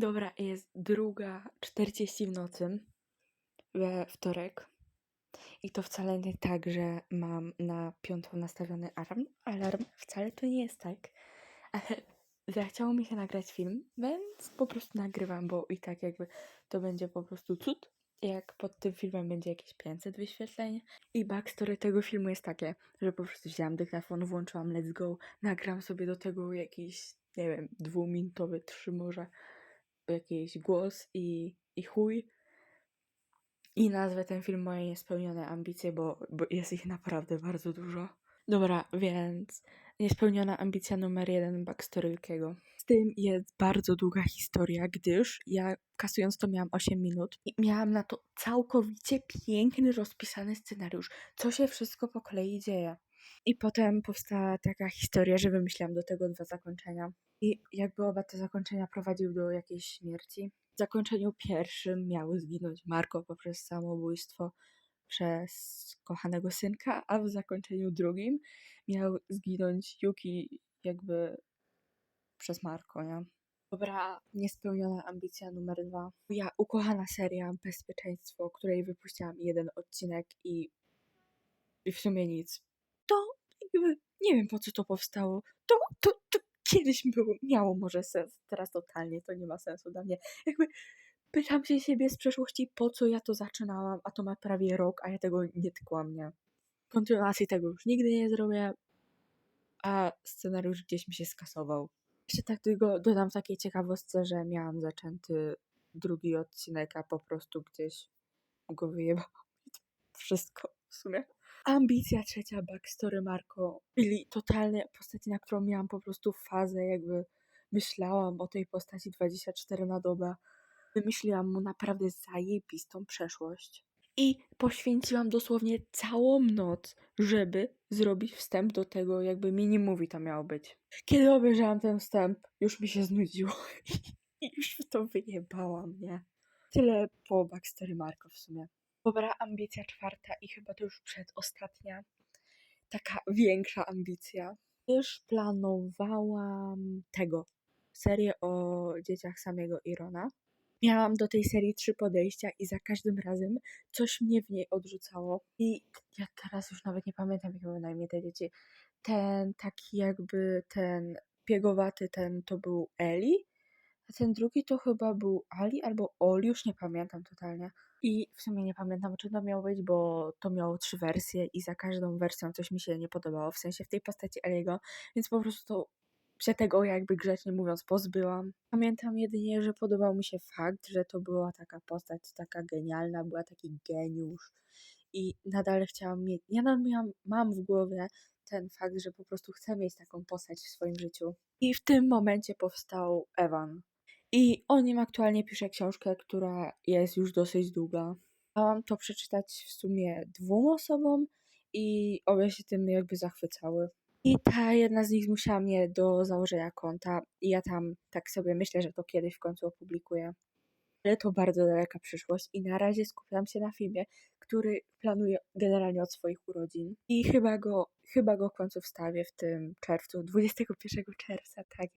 Dobra, jest druga 40 w nocy we wtorek. I to wcale nie tak, że mam na piątą nastawiony alarm. Alarm wcale to nie jest tak. Ale zachciało mi się nagrać film, więc po prostu nagrywam, bo i tak jakby to będzie po prostu cud. Jak pod tym filmem będzie jakieś 500 wyświetleń. I backstory tego filmu jest takie, że po prostu wzięłam dyktafon, włączyłam Let's Go, nagram sobie do tego jakiś, nie wiem, dwuminutowy, trzy może, jakiś głos i, i chuj. I nazwę ten film Moje niespełnione ambicje, bo, bo jest ich naprawdę bardzo dużo. Dobra, więc niespełniona ambicja numer jeden backstory'kiego. Z tym jest bardzo długa historia, gdyż ja kasując to miałam 8 minut i miałam na to całkowicie piękny, rozpisany scenariusz, co się wszystko po kolei dzieje. I potem powstała taka historia, że wymyśliłam do tego dwa zakończenia. I jakby oba te zakończenia prowadziły do jakiejś śmierci. W zakończeniu pierwszym miały zginąć Marko poprzez samobójstwo przez kochanego synka, a w zakończeniu drugim miał zginąć Yuki jakby przez Marko, nie? Dobra, niespełniona ambicja numer dwa. Ja ukochana seria Bezpieczeństwo, której wypuściłam jeden odcinek i, i w sumie nic. Jakby nie wiem po co to powstało. To, to, to kiedyś było, miało może sens, teraz totalnie to nie ma sensu dla mnie. Jakby pytam się siebie z przeszłości, po co ja to zaczynałam, a to ma prawie rok, a ja tego nie tykłam, nie? Kontynuacji tego już nigdy nie zrobię, a scenariusz gdzieś mi się skasował. Jeszcze tak tylko dodam takiej ciekawostce, że miałam zaczęty drugi odcinek, a po prostu gdzieś go to Wszystko w sumie. Ambicja trzecia, backstory Marko, czyli totalne postaci, na którą miałam po prostu fazę, jakby myślałam o tej postaci 24 na dobę. Wymyśliłam mu naprawdę zajebistą przeszłość. I poświęciłam dosłownie całą noc, żeby zrobić wstęp do tego, jakby mini movie to miało być. Kiedy obejrzałam ten wstęp, już mi się znudziło i już w to wyjebałam, nie? Tyle po backstory Marko w sumie. Dobra, ambicja czwarta i chyba to już przedostatnia. Taka większa ambicja. Już planowałam tego. Serię o dzieciach samego Irona. Miałam do tej serii trzy podejścia i za każdym razem coś mnie w niej odrzucało. I ja teraz już nawet nie pamiętam, jak były na imię te dzieci. Ten taki jakby ten piegowaty, ten to był Eli, a ten drugi to chyba był Ali albo Oli, już nie pamiętam totalnie. I w sumie nie pamiętam, czy to miało być, bo to miało trzy wersje i za każdą wersją coś mi się nie podobało, w sensie w tej postaci Eliego, więc po prostu to się tego jakby grzecznie mówiąc pozbyłam. Pamiętam jedynie, że podobał mi się fakt, że to była taka postać taka genialna, była taki geniusz i nadal chciałam mieć, nadal miałam, mam w głowie ten fakt, że po prostu chcę mieć taką postać w swoim życiu. I w tym momencie powstał Evan. I o nim aktualnie piszę książkę, która jest już dosyć długa. Dałam to przeczytać w sumie dwóm osobom i obie się tym jakby zachwycały. I ta jedna z nich zmusiła mnie do założenia konta i ja tam tak sobie myślę, że to kiedyś w końcu opublikuję. Ale to bardzo daleka przyszłość i na razie skupiam się na filmie, który planuję generalnie od swoich urodzin. I chyba go, chyba go w końcu wstawię w tym czerwcu, 21 czerwca, tak